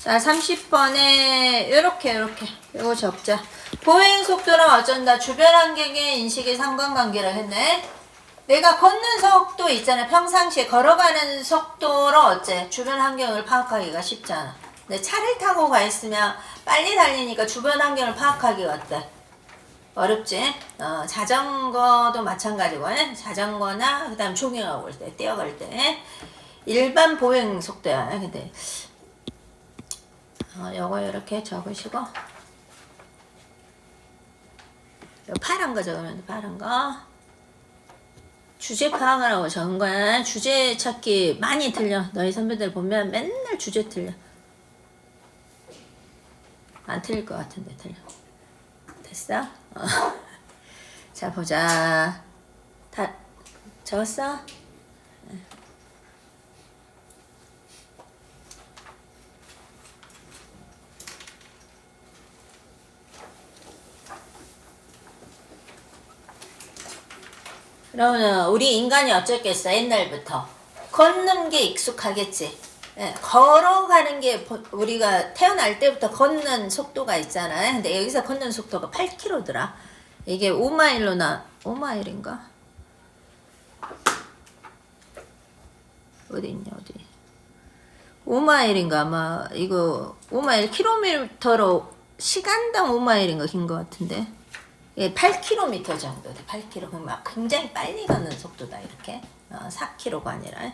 자, 30번에 이렇게 이렇게 이거 적자. 보행 속도랑 어쩐다. 주변 환경의 인식의 상관관계를 했네. 내가 걷는 속도 있잖아. 평상시에 걸어가는 속도로 어째 주변 환경을 파악하기가 쉽잖아. 근데 차를 타고 가 있으면 빨리 달리니까 주변 환경을 파악하기가 어때? 어렵지? 어, 자전거도 마찬가지고 예? 자전거나 그 다음 조깅하고 올 때, 뛰어갈 때 일반 보행 속도야. 근데 어, 요거 이렇게 적으시고. 요 파란 거 적으면 돼, 파란 거. 주제 파악을 하고 적은 거야. 주제 찾기 많이 틀려. 너희 선배들 보면 맨날 주제 틀려. 안 틀릴 것 같은데 틀려. 됐어? 어. 자 보자. 다 적었어? 그러면 우리 인간이 어쩌겠어 옛날부터. 걷는 게 익숙하겠지. 예, 걸어가는 게 보- 우리가 태어날 때부터 걷는 속도가 있잖아요 근데 여기서 걷는 속도가 8km더라. 이게 5마일로 나 5마일인가? 어디 있냐 어디? 5마일인가? 아마 이거 5마일 킬로미터로 시간당 5마일인가 긴 것 같은데 예, 8km 정도 돼. 8km. 그럼 막 굉장히 빨리 가는 속도다 이렇게. 어, 4km가 아니라.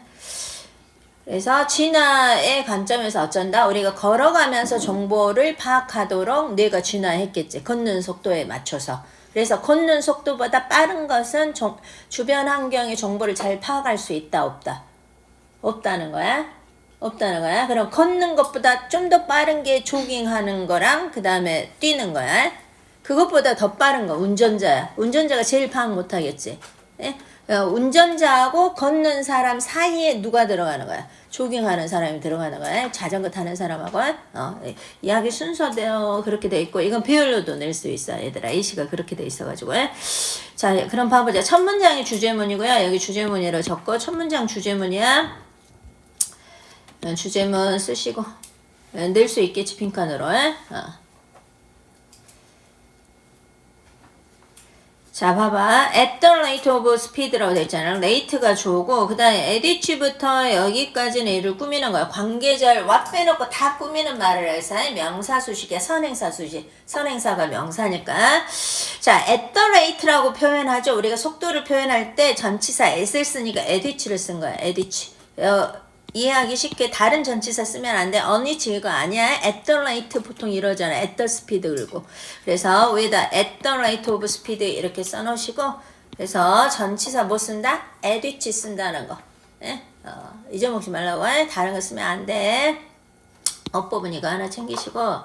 그래서 진화의 관점에서 어쩐다? 우리가 걸어가면서 정보를 파악하도록 뇌가 진화했겠지. 걷는 속도에 맞춰서. 그래서 걷는 속도보다 빠른 것은 정- 주변 환경의 정보를 잘 파악할 수 있다, 없다? 없다는 거야? 없다는 거야? 그럼 걷는 것보다 좀 더 빠른 게 조깅하는 거랑 그 다음에 뛰는 거야? 그것보다 더 빠른 거 운전자야. 운전자가 제일 파악 못하겠지. 예? 어, 운전자하고 걷는 사람 사이에 누가 들어가는 거야? 조깅하는 사람이 들어가는 거야. 자전거 타는 사람하고 어, 예. 이야기 순서대로 그렇게 돼 있고 이건 배열로도 낼 수 있어 얘들아. 이시가 그렇게 돼 있어가지고 예? 자 그럼 봐보자. 첫 문장이 주제문이고요. 여기 주제문이라고 적고 첫 문장 주제문이야. 어, 주제문 쓰시고 어, 낼수 있겠지 빈칸으로. 예? 어. 자, 봐봐. at the rate of speed라고 돼 있잖아. rate가 주고, 그 다음에 at each부터 여기까지는 얘를 꾸미는 거야. 관계절 what 빼놓고 다 꾸미는 말을 해서 명사수식이야. 선행사수식. 선행사가 명사니까. 자, at the rate라고 표현하죠. 우리가 속도를 표현할 때 전치사 at을 쓰니까 each를 쓴 거야. each. 어, 이해하기 쉽게 다른 전치사 쓰면 안 돼. which 이거 아니야. at the rate 보통 이러잖아. at the speed 그리고. 그래서 위에다 at the rate of speed 이렇게 써놓으시고 그래서 전치사 뭐 쓴다? at which 쓴다는 거. 예? 어, 잊어먹지 말라고. 해. 다른 거 쓰면 안 돼. 어법은 이거 하나 챙기시고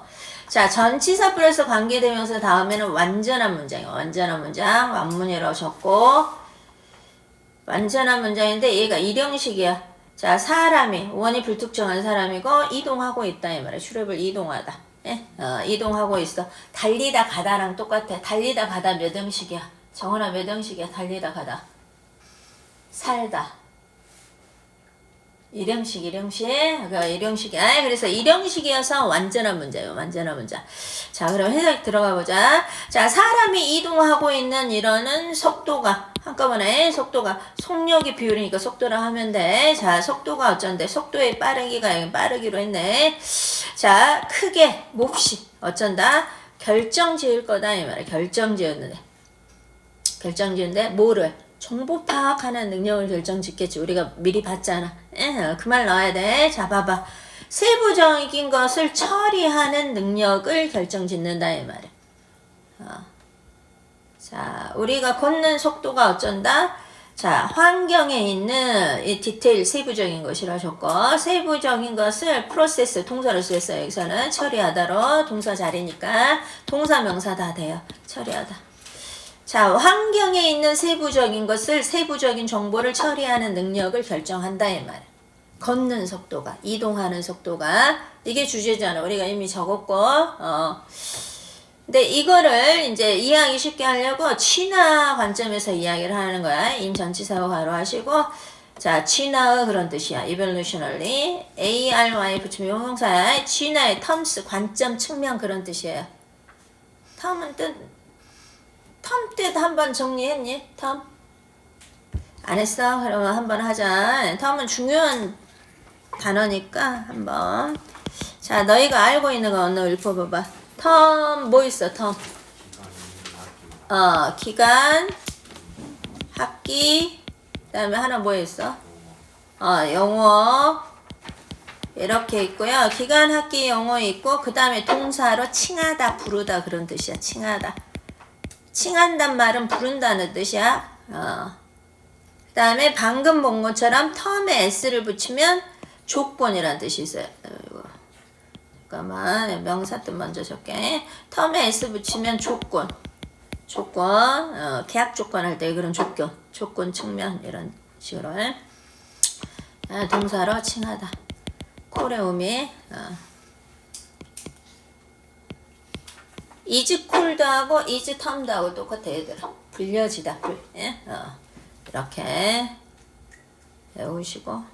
자 전치사 플러스 관계대명사 다음에는 완전한 문장이에요. 완전한 문장 완문이라고 적고 완전한 문장인데 얘가 일형식이야. 자, 사람이 원이 불특정한 사람이고 이동하고 있다 이 말이야. 출입을 이동하다. 예? 어, 이동하고 있어. 달리다 가다랑 똑같아. 달리다 가다 몇 형식이야? 정원아 몇 형식이야? 달리다 가다. 살다. 일형식, 일형식, 그 일형식이야. 그래서 일형식이어서 완전한 문제예요. 완전한 문자. 자, 그럼 해석 들어가 보자. 자, 사람이 이동하고 있는 이러는 속도가 한꺼번에 속도가 속력이 비율이니까 속도라 하면 돼. 자, 속도가 어쩐데? 속도의 빠르기가 빠르기로 했네. 자, 크게 몹시 어쩐다? 결정 지을 거다 이 말이야. 결정 지었는데. 결정 지은데 뭐를? 정보 파악하는 능력을 결정 짓겠지. 우리가 미리 봤잖아. 그 말 넣어야 돼. 자, 봐봐. 세부적인 것을 처리하는 능력을 결정 짓는다 이 말이야. 어. 자, 우리가 걷는 속도가 어쩐다? 자, 환경에 있는 이 디테일 세부적인 것이라 적고 세부적인 것을 프로세스 동사를 쓰였어요. 여기서는 처리하다로 동사 자리니까 동사 명사 다 돼요. 처리하다. 자, 환경에 있는 세부적인 것을 세부적인 정보를 처리하는 능력을 결정한다 이 말. 걷는 속도가, 이동하는 속도가 이게 주제잖아. 우리가 이미 적었고, 어. 근데 이거를 이제 이해하기 쉽게 하려고 친화 관점에서 이야기를 하는 거야. 임 전치사고 가로 하시고 자, 취나의 그런 뜻이야. evolutionally. ARY 붙이면 용동사야. 취나의 terms, 관점, 측면 그런 뜻이에요. 텀은 뜻, 텀뜻 한번 정리했니? 텀? 안 했어? 그러면 한 번 하자. 텀은 중요한 단어니까 한번. 자, 너희가 알고 있는 거 오늘 읊어봐봐. 텀, 뭐 있어, 텀? 어, 기간, 학기, 그 다음에 하나 뭐 있어? 어, 영어. 이렇게 있고요. 기간, 학기, 영어 있고, 그 다음에 동사로 칭하다, 부르다 그런 뜻이야. 칭하다. 칭한단 말은 부른다는 뜻이야. 어. 그 다음에 방금 본 것처럼 텀에 s를 붙이면 조건이라는 뜻이 있어요. 아이고. 잠깐만 명사 뜻 먼저 적게. 텀에 s 붙이면 조건. 조건, 어, 계약 조건 할 때 그런 조건, 조건 측면 이런 식으로 아, 동사로 칭하다. 코레움이 어. 이즈 쿨드하고 이즈 텀드하고 똑같아 얘들아. 불려지다 불. 예? 어. 이렇게 외우시고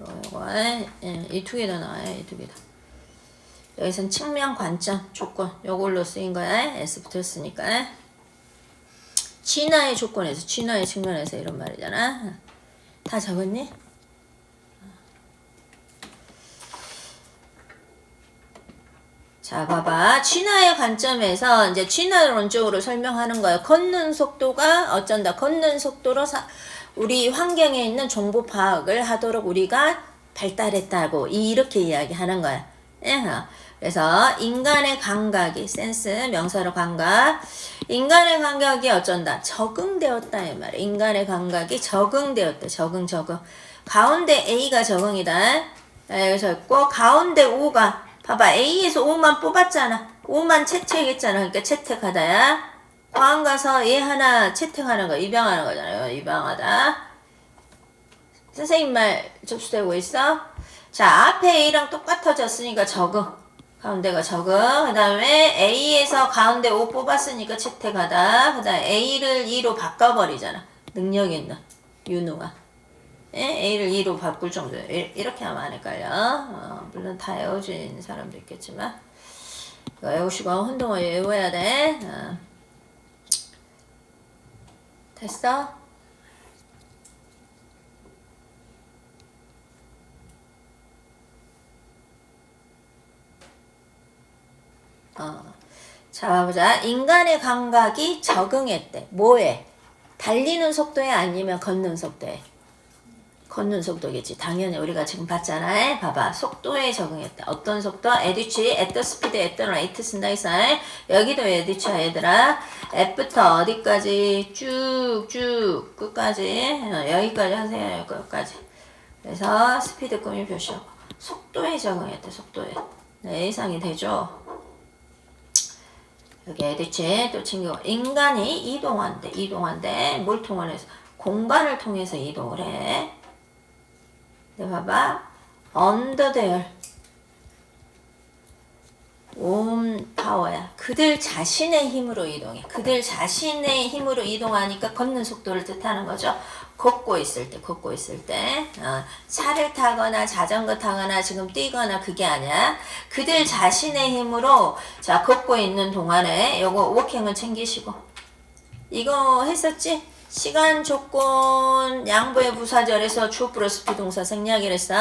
요거 예, 이두개더 나와요 이 두개 더. 여기선 측면 관점 조건 요걸로 쓰인 거야 S 붙었으니까 진화의 조건에서 진화의 측면에서 이런 말이잖아 다 적었니? 자, 봐봐. 진화의 관점에서 이제 진화론적으로 설명하는 거예요. 걷는 속도가 어쩐다. 걷는 속도로 사, 우리 환경에 있는 정보 파악을 하도록 우리가 발달했다고 이렇게 이야기하는 거야. 예. 어. 그래서 인간의 감각이 센스 명사로 감각 인간의 감각이 어쩐다 적응되었다 이 말이야 인간의 감각이 적응되었다 적응 적응 가운데 A가 적응이다 여기서 있고 가운데 O가 봐봐 A에서 O만 뽑았잖아 O만 채택했잖아 그러니까 채택하다야 과안 가서 얘 하나 채택하는 거 입양하는 거잖아요 입양하다 선생님 말 접수되고 있어? 자 앞에 A랑 똑같아졌으니까 적응 가운데가 적응. 그 다음에 A에서 가운데 O 뽑았으니까 채택하다. 그 다음에 A를 2로 바꿔버리잖아. 능력 있는 윤우가. 예? A를 2로 바꿀 정도. 이렇게 하면 안 헷갈려. 어, 물론 다 외워진 사람도 있겠지만. 외우시고 혼동을 외워야 돼. 어. 됐어? 어. 자, 보자. 인간의 감각이 적응했대. 뭐에? 달리는 속도에 아니면 걷는 속도에? 걷는 속도겠지. 당연히 우리가 지금 봤잖아. 봐봐. 속도에 적응했다. 어떤 속도? 에디치, at the speed, at the rate 쓴다. 여기도 에디치야, 얘들아. F부터 어디까지? 쭉, 쭉, 끝까지. 어, 여기까지 하세요. 여기까지. 그래서 스피드 꾸미 표시하고. 속도에 적응했대, 속도에. 네, 이상이 되죠? 여기 에디치 또 챙겨 인간이 이동한대 이동한대 뭘 통해서 공간을 통해서 이동을 해 봐봐. Under there. 온 파워야 그들 자신의 힘으로 이동해. 그들 자신의 힘으로 이동하니까 걷는 속도를 뜻하는 거죠. 걷고 있을 때, 걷고 있을 때, 어, 차를 타거나 자전거 타거나 지금 뛰거나 그게 아니야. 그들 자신의 힘으로 자 걷고 있는 동안에 요거 워킹을 챙기시고. 이거 했었지? 시간 조건 양보의 부사절에서 주 플러스 비동사 생략이랬어.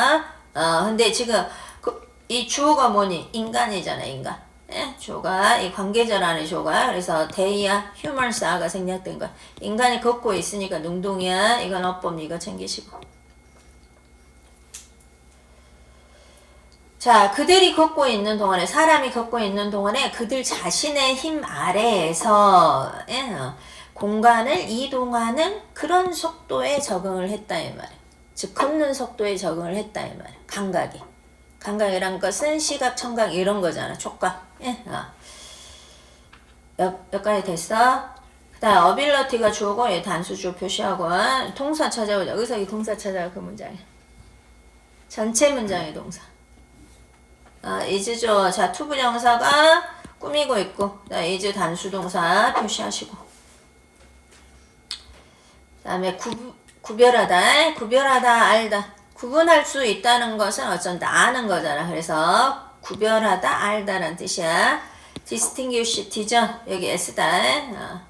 어, 근데 지금 그, 이 주어가 뭐니? 인간이잖아, 인간. 예, 조가 이 관계절 안에 조가 그래서 데이야 휴먼사가 생략된 거야. 인간이 걷고 있으니까 능동이야. 이건 어법 이거 챙기시고. 자, 그들이 걷고 있는 동안에 사람이 걷고 있는 동안에 그들 자신의 힘 아래에서 예, 어, 공간을 이동하는 그런 속도에 적응을 했다 이 말이야. 즉 걷는 속도에 적응을 했다 이 말이야. 감각이. 감각이란 것은 시각, 청각 이런 거잖아. 촉각. 예? 어. 몇, 몇 가지 됐어? 그 다음 어빌러티가 주어고 얘 단수주 표시하고 동사 찾아보자. 이 동사 찾아 그 문장에. 전체 문장의 동사. 아, 이즈죠. 자, 투부정사가 꾸미고 있고, 자, 이즈 단수 동사 표시하시고. 그 다음에 구, 구별하다, 구별하다, 알다. 구분할 수 있다는 것은 어쩐다, 아는 거잖아. 그래서 구별하다, 알다라는 뜻이야. distinguish, 디전, 여기 S다. 어.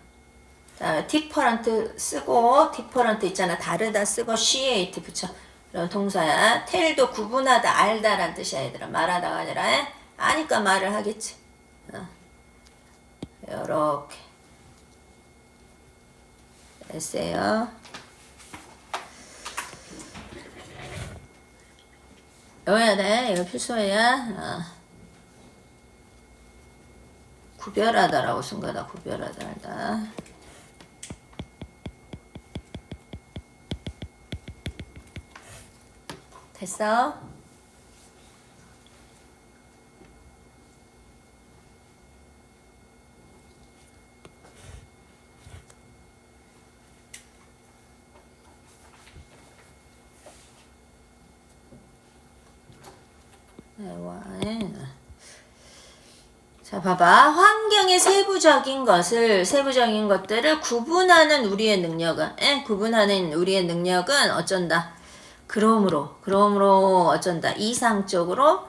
다음에 different 쓰고, different 있잖아. 다르다 쓰고, CH 붙여. 그럼 동사야. tell도 구분하다, 알다라는 뜻이야, 얘들아. 말하다가 아니라, 아니까 말을 하겠지. 어. 요렇게. 됐어요. 외워야 돼. 이거 필수야. 어. 구별하다라고 쓴 거다. 구별하다. 하다. 됐어? 네, 자, 봐봐. 환경의 세부적인 것을, 세부적인 것들을 구분하는 우리의 능력은, 에? 구분하는 우리의 능력은 어쩐다. 그러므로, 그러므로 어쩐다. 이상적으로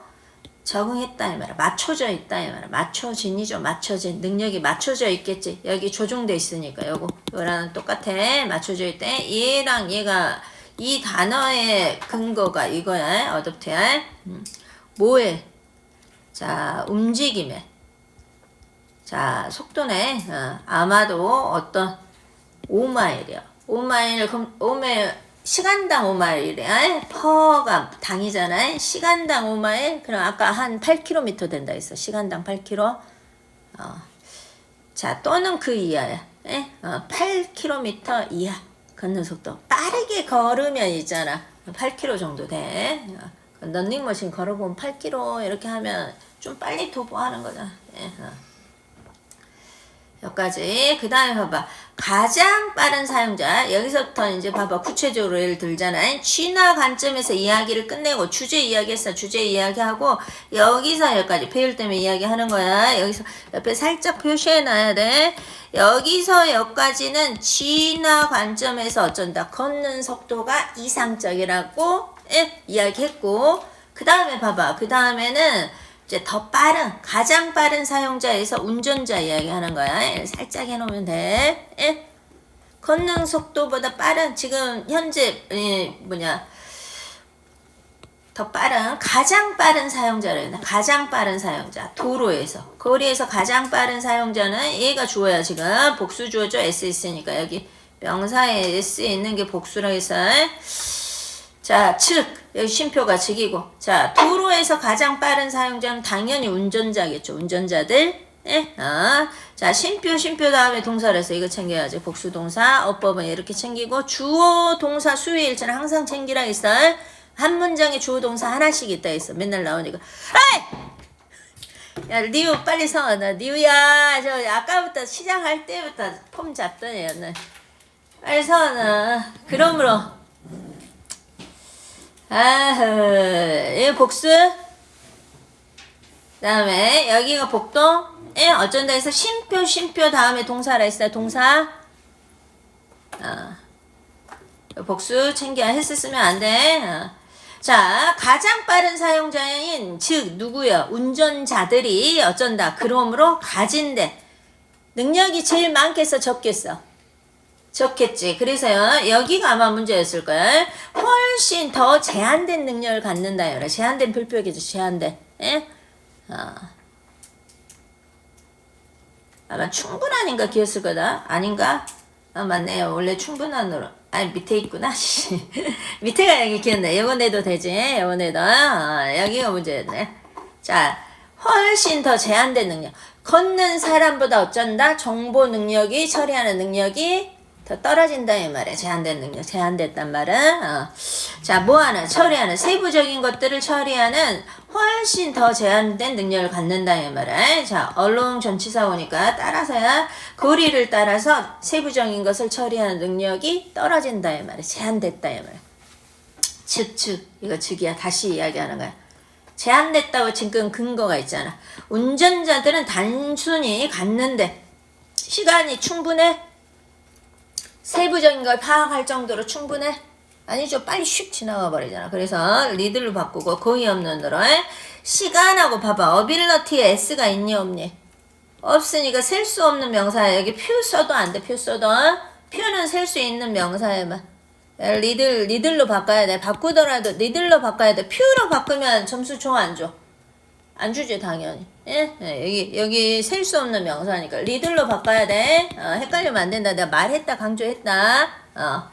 적응했다, 이 말이야. 맞춰져 있다, 이 말이야. 맞춰진이죠. 맞춰진. 능력이 맞춰져 있겠지. 여기 조종돼 있으니까, 요거. 이거랑 똑같아. 맞춰져 있다. 얘랑 얘가, 이 단어의 근거가 이거야. 어둡트야. 음. 뭐에? 자, 움직임에. 자, 속도네. 어, 아마도 어떤 5마일이요. 5마일, 그럼 5마일, 시간당 5마일이야. 퍼가 당이잖아. 시간당 5마일. 그럼 아까 한 8km 된다 했어. 시간당 8km. 어. 자, 또는 그 이하야. 에? 어, 8km 이하. 걷는 속도. 빠르게 걸으면 있잖아. 8km 정도 돼. 어. 런닝머신 걸어보면 8km 이렇게 하면 좀 빨리 도보하는 거잖아. 예, 어. 여기까지. 그 다음에 봐봐. 가장 빠른 사용자. 여기서부터 이제 봐봐. 구체적으로 예를 들잖아. 취나 관점에서 이야기를 끝내고 주제 이야기했어. 주제 이야기하고 여기서 여기까지 배울 때문에 이야기하는 거야. 여기서 옆에 살짝 표시해 놔야 돼. 여기서 여기까지는 취나 관점에서 어쩐다. 걷는 속도가 이상적이라고 예, 이야기했고 그 다음에 봐봐. 그 다음에는 이제 더 빠른 가장 빠른 사용자에서 운전자 이야기하는 거야. 예, 살짝 해놓으면 돼. 예? 걷는 속도보다 빠른. 지금 현재 예, 뭐냐. 더 빠른 가장 빠른 사용자를 가장 빠른 사용자. 도로에서. 거리에서 가장 빠른 사용자는 얘가 주어야 지금. 복수 주어죠. S 있으니까. 여기 명사에 S 있는 게 복수라 해서 자, 측. 여기 쉼표가 즉이고. 자, 도로에서 가장 빠른 사용자는 당연히 운전자겠죠. 운전자들. 예? 어. 자, 쉼표, 쉼표 다음에 동사를 해서 이거 챙겨야지. 복수동사. 어법은 이렇게 챙기고. 주어, 동사, 수의 일체는 항상 챙기라 했어. 한 문장에 주어, 동사 하나씩 있다 했어. 맨날 나오니까. 아이! 야, 리우 빨리 서. 나 리우야. 저 아까부터 시작할 때부터 폼 잡더니. 나. 빨리 서. 나. 그러므로. 아흐, 이 복수. 다음에 여기가 복동. 예, 어쩐다 해서 쉼표, 쉼표 다음에 동사라 했어요. 동사. 어. 복수 챙겨 했었으면 안 돼. 어. 자, 가장 빠른 사용자인 즉 누구요? 운전자들이 어쩐다. 그러므로 가진대. 능력이 제일 많겠어, 적겠어. 좋겠지. 그래서요, 여기가 아마 문제였을 거야. 훨씬 더 제한된 능력을 갖는다. 여라. 제한된 불표기죠. 제한된. 예? 어. 아마 충분한인가 기었을 거다. 아닌가? 아, 맞네요. 원래 충분한으로. 아니, 밑에 있구나. 밑에가 여기 기었네. 요거 내도 되지. 요거 내도. 어, 여기가 문제였네. 자, 훨씬 더 제한된 능력. 걷는 사람보다 어쩐다? 정보 능력이, 처리하는 능력이 더 떨어진다 이 말이야. 제한된 능력, 제한됐단 말은. 어. 자, 뭐하는 처리하는 세부적인 것들을 처리하는 훨씬 더 제한된 능력을 갖는다 이 말이야. 자, 얼롱 전치사 오니까 따라서야 거리를 따라서 세부적인 것을 처리하는 능력이 떨어진다 이 말이야. 제한됐다 이 말이야. 즉, 즉, 이거 즉이야. 다시 이야기하는 거야. 제한됐다고 지금 근거가 있잖아. 운전자들은 단순히 갔는데 시간이 충분해? 세부적인 걸 파악할 정도로 충분해? 아니죠. 빨리 슉 지나가 버리잖아. 그래서 리들로 바꾸고 고의 없는 으로 시간하고 봐봐. 어빌러티에 s가 있니 없니? 없으니까 셀 수 없는 명사야. 여기 표 써도 안 돼. 표 써도. 표는 셀 수 있는 명사에만. 리들 리들로 바꿔야 돼. 바꾸더라도 리들로 바꿔야 돼. 표로 바꾸면 점수 줘 안 줘? 안 주지 당연히. 예? 예, 여기 여기 셀 수 없는 명사니까 리들로 바꿔야 돼. 어, 헷갈리면 안 된다. 내가 말했다 강조했다. 어.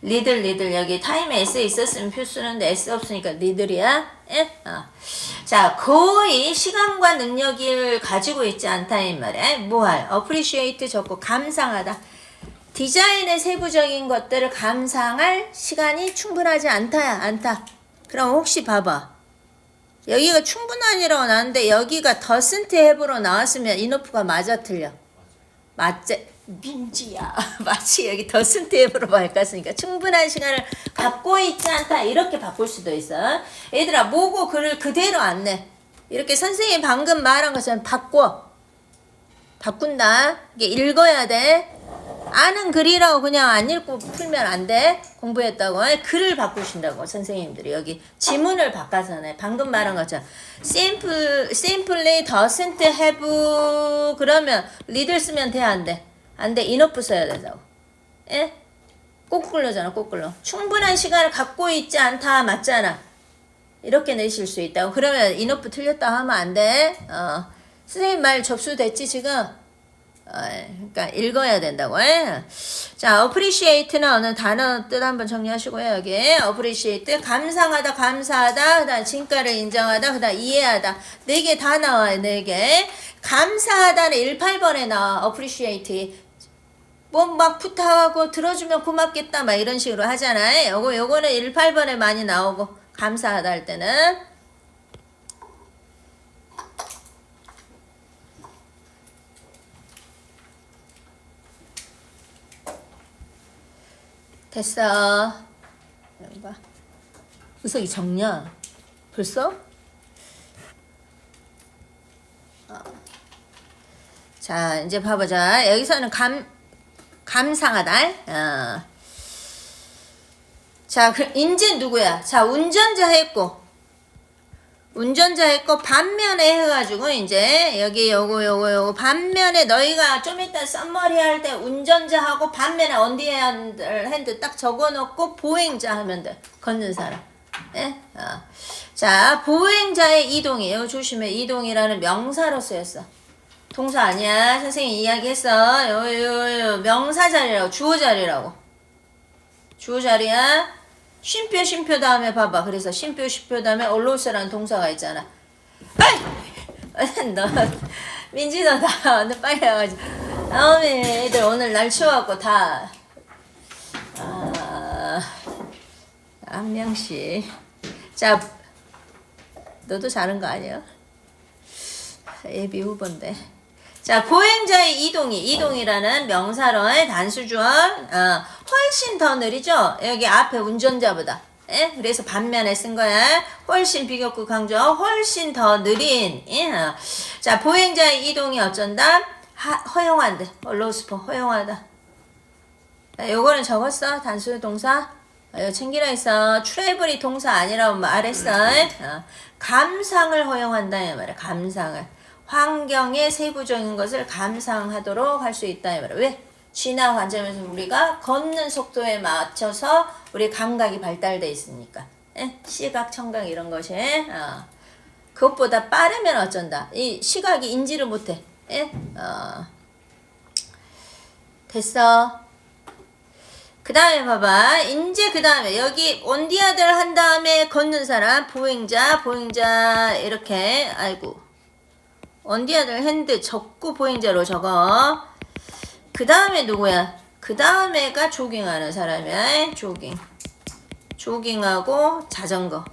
리들 리들 여기 타임에 S 있었으면 표 쓰는데 S 없으니까 리들이야. 예? 어. 자 거의 시간과 능력을 가지고 있지 않다 이 말이야. 뭐할? appreciate 적고 감상하다. 디자인의 세부적인 것들을 감상할 시간이 충분하지 않다 야 않다. 그럼 혹시 봐봐. 여기가 충분하니라고 나왔는데 여기가 doesn't have로 나왔으면 이노프가 맞아 틀려. 맞지? 민지야. 마치 여기 doesn't have로 바꿨으니까 충분한 시간을 갖고 있지 않다. 이렇게 바꿀 수도 있어. 얘들아 뭐고 글을 그대로 안 내. 이렇게 선생님이 방금 말한 것처럼 바꿔. 바꾼다. 이게 읽어야 돼. 아는 글이라고 그냥 안 읽고 풀면 안 돼. 공부했다고. 글을 바꾸신다고 선생님들이 여기 지문을 바꿔서네. 방금 말한 것처럼 simple, simply doesn't have 그러면 리들 쓰면 돼 안 돼? 안 돼. enough 써야 된다고. 예? 거꾸로잖아. 거꾸로. 충분한 시간을 갖고 있지 않다 맞잖아. 이렇게 내실 수 있다고. 그러면 enough 틀렸다 하면 안 돼. 어. 선생님 말 접수됐지 지금? 어, 그러니까 읽어야 된다고. 예? 자, appreciate는 어느 단어 뜻 한번 정리하시고요. 여기 appreciate 감상하다, 감사하다, 그다음 진가를 인정하다, 그다음 이해하다. 네 개 다 나와요. 네 개. 감사하다는 1, 8번에 나와. appreciate. 뭐막 부탁하고 들어주면 고맙겠다 막 이런 식으로 하잖아요. 요거 요거는 1, 8번에 많이 나오고 감사하다 할 때는 됐어. 여기 봐. 우석이 정냐? 벌써? 어. 자, 이제 봐보자. 여기서는 감, 감상하다. 어. 자, 그, 이제 누구야? 자, 운전자 했고. 운전자 했고 반면에 해가지고 이제 여기 요거 요거 요거 반면에 너희가 좀 이따 썸머리 할 때 운전자하고 반면에 언디 핸드, 딱 적어놓고 보행자 하면 돼. 걷는 사람. 예? 어. 자 보행자의 이동이 이거 조심해. 이동이라는 명사로 쓰였어. 동사 아니야. 선생님 이야기했어. 요요요 명사 자리라고 주어 자리라고. 주어 자리야 쉼표 쉼표 다음에 봐봐. 그래서 쉼표 쉼표 다음에 올로스라는 동사가 있잖아. 너 민지 너다. 너 빨리 와가지고. 나오미 애들 오늘 날 추워갖고 다. 아, 한 명씩. 자, 너도 자는 거 아니야? 예비 후보인데. 자, 보행자의 이동이, 이동이라는 명사로의 단수주어, 어, 훨씬 더 느리죠? 여기 앞에 운전자보다. 예? 그래서 반면에 쓴 거야. 훨씬 비교구 강조, 훨씬 더 느린. 예? 어. 자, 보행자의 이동이 어쩐다? 하, 허용한다. 얼로스포, 허용하다. 자, 요거는 적었어? 단수 동사? 어, 챙기라 했어. 트래블이 동사 아니라고 말했어. 어. 감상을 허용한다. 이 말이야. 감상을. 환경의 세부적인 것을 감상하도록 할 수 있다. 왜? 진화 관점에서 우리가 걷는 속도에 맞춰서 우리 감각이 발달돼 있으니까. 예? 시각, 청각 이런 것이 어. 그것보다 빠르면 어쩐다. 이 시각이 인지를 못해. 예? 어. 됐어. 그 다음에 봐봐. 이제 그 다음에 여기 온디아들 한 다음에 걷는 사람 보행자 보행자 이렇게 아이고 언디아들 핸드 적고 보행자로 적어. 그 다음에 누구야? 그 다음에가 조깅하는 사람이야. 조깅. 조깅하고 자전거.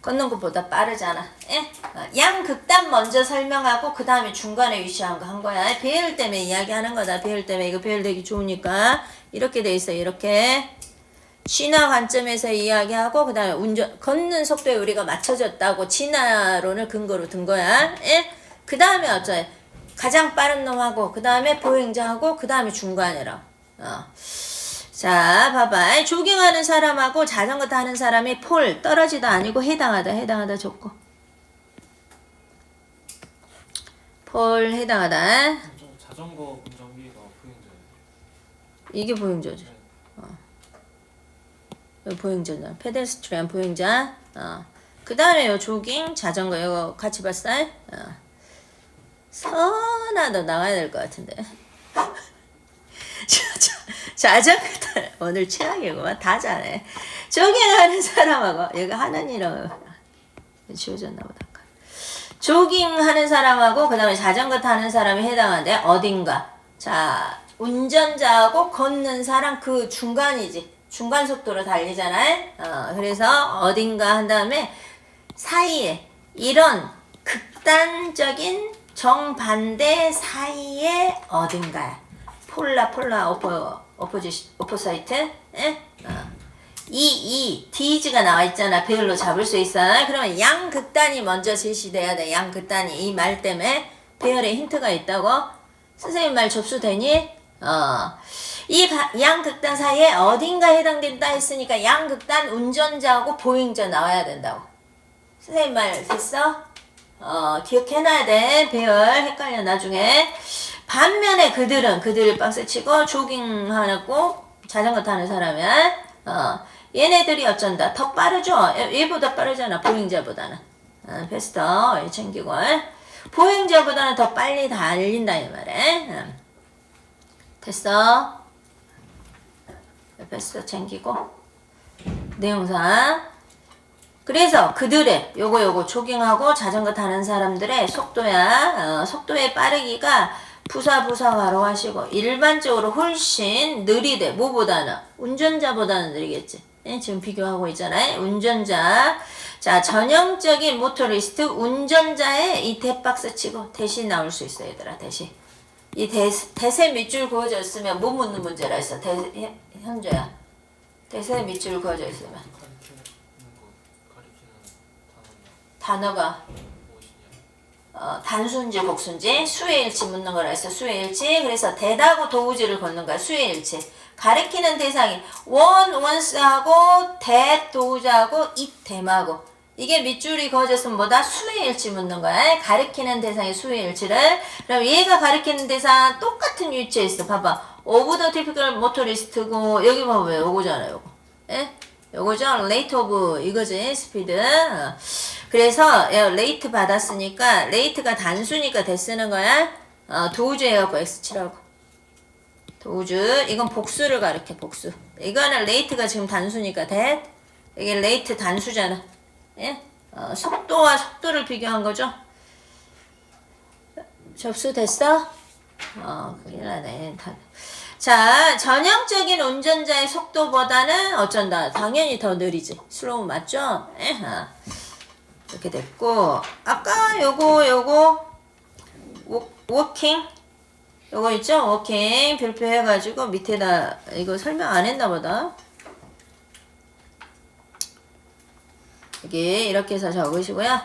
걷는 것보다 빠르잖아. 예? 어, 양극단 먼저 설명하고 그 다음에 중간에 위치한 거 한 거야. 배열 때문에 이야기하는 거다. 배열 때문에 이거 배열되기 좋으니까 이렇게 돼 있어. 이렇게. 진화 관점에서 이야기하고 그 다음에 운전 걷는 속도에 우리가 맞춰졌다고 진화론을 근거로 든 거야. 예? 그 다음에 어쩌 가장 빠른 놈하고 그 다음에 보행자하고 그 다음에 중간이라. 어. 자, 봐봐. 조깅하는 사람하고 자전거 타는 사람이 폴 떨어지다 아니고 해당하다 해당하다 좋고. 폴 해당하다. 저 자전거 운전기가 보행자예요. 이게 보행자지. 보행자잖아. 페데스트리안 보행자. 어. 그 다음에 요 조깅, 자전거 이거 같이 봤어? 어. 선하다 나가야 될 것 같은데. 자전거 타 오늘 최악이구만 다 잘해. 조깅하는 사람하고 여기 하는 이름 지워졌나 보다. 조깅하는 사람하고 그 다음에 자전거 타는 사람이 해당하는데 어딘가. 자, 운전자하고 걷는 사람 그 중간이지. 중간 속도로 달리잖아요. 어, 그래서 어딘가 한 다음에 사이에 이런 극단적인 정반대 사이에 어딘가야. 폴라 폴라 오포 오포지 오포사이트. 예? 어. 이, 이, 디즈가 나와 있잖아. 배열로 잡을 수 있어. 그러면 양극단이 먼저 제시돼야 돼. 양극단이. 이 말 때문에 배열에 힌트가 있다고. 선생님 말 접수되니? 어. 이 가- 양극단 사이에 어딘가 해당된다 했으니까 양극단 운전자하고 보행자 나와야 된다고. 선생님 말 됐어? 어, 기억해놔야 돼. 배열. 헷갈려, 나중에. 반면에 그들은, 그들을 박스 치고 조깅하고 자전거 타는 사람은, 어, 얘네들이 어쩐다. 더 빠르죠? 얘- 얘보다 빠르잖아. 보행자보다는. 어, 베스터. 얘 챙기고. 보행자보다는 더 빨리 달린다, 이 말에. 음. 됐어? 베스터 챙기고. 내용상. 그래서 그들의 요거 요거 조깅하고 자전거 타는 사람들의 속도야. 어, 속도의 빠르기가 부사 부사 가로 하시고 일반적으로 훨씬 느리대. 뭐보다는 운전자보다는 느리겠지. 예, 지금 비교하고 있잖아요. 운전자. 자 전형적인 모토리스트 운전자의 이 대박스 치고 대신 나올 수 있어 얘들아 대신. 이 대, 대세 밑줄 그어져 있으면 못 묻는 문제라 했어? 대, 현- 현재야. 대세 밑줄 그어져 있으면. 단어가? 어, 단수인지 복수인지 수의 일치 묻는 거라 했어. 수의 일치. 그래서 대다고 도우지를 걷는 거야. 수의 일치. 가리키는 대상이 원 원스하고 대 도우자하고 이 대마고 이게 밑줄이 그어졌으면 뭐다? 수의 일치 묻는 거야. 가리키는 대상이 수의 일치를. 그럼 얘가 가리키는 대상 똑같은 위치에 있어. 봐봐. 오브 더 티피컬 모토리스트고 여기 봐봐. 요거잖아 요거? 예? 요거죠? 레이트 오브 이거지 스피드. 어. 그래서 야, 레이트 받았으니까 레이트가 단수니까 대 쓰는 거야. 어, 도우주 해갖고 x 치라고. 도우주. 이건 복수를 가르쳐 복수. 이거는 레이트가 지금 단수니까 대. 이게 레이트 단수잖아 예? 어, 속도와 속도를 비교한 거죠 접수됐어? 어, 큰일 나네. 다- 자, 전형적인 운전자의 속도보다는 어쩐다. 당연히 더 느리지. 슬로우 맞죠? 에? 어. 이렇게 됐고, 아까 요거, 요거, 워, 워킹? 요거 있죠? 워킹. 별표 해가지고 밑에다, 이거 설명 안 했나 보다. 여기 이렇게 해서 적으시고요.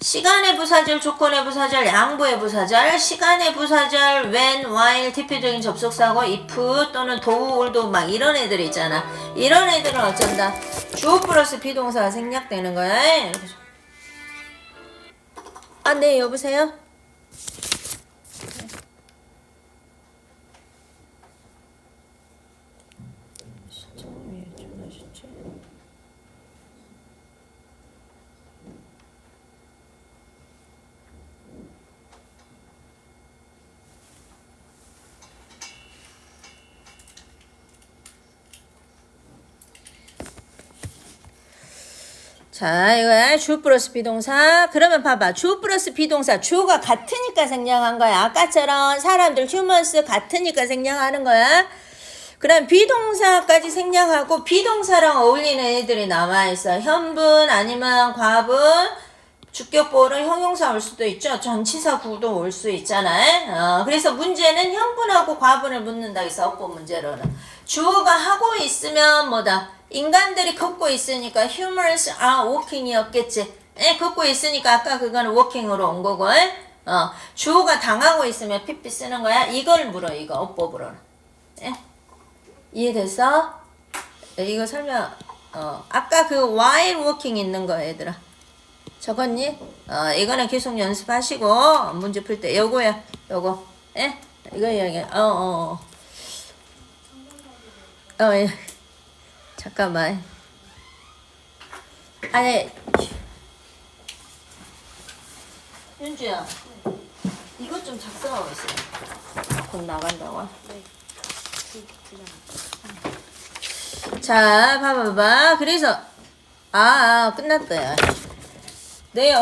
시간의 부사절, 조건의 부사절, 양보의 부사절, 시간의 부사절, when, while, 대표적인 접속사고 if 또는 do, 올도 막 이런 애들 있잖아. 이런 애들은 어쩐다. 주어 플러스 비동사가 생략되는 거야. 아, 네, 여보세요? 자, 이거야. 주 플러스 비동사. 그러면 봐봐. 주 플러스 비동사. 주가 같으니까 생략한 거야. 아까처럼 사람들 휴먼스 같으니까 생략하는 거야. 그럼 비동사까지 생략하고 비동사랑 어울리는 애들이 남아있어. 현분 아니면 과분. 주격보는 형용사 올 수도 있죠. 전치사 구도 올 수 있잖아요. 어, 그래서 문제는 현분하고 과분을 묻는다 해서 업보 문제로는. 주어가 하고 있으면 뭐다. 인간들이 걷고 있으니까 humans are walking이었겠지. 예, 걷고 있으니까 아까 그거는 walking으로 온 거고. 어, 주어가 당하고 있으면 PP 쓰는 거야. 이걸 물어, 이거, 어법으로. 예? 이해됐어? 예, 이거 설명, 어, 아까 그 while working 있는 거, 얘들아. 적었니? 어, 이거는 계속 연습하시고, 문제 풀 때, 요거야, 요거. 예? 이거 이야기, 어, 어, 어. 어, 예. 잠깐만. 아니, 윤주야. 이것 좀 작성하고 있어요. 곧 나간다고. 자, 봐봐봐. 그래서, 아, 아 끝났다, 야. 내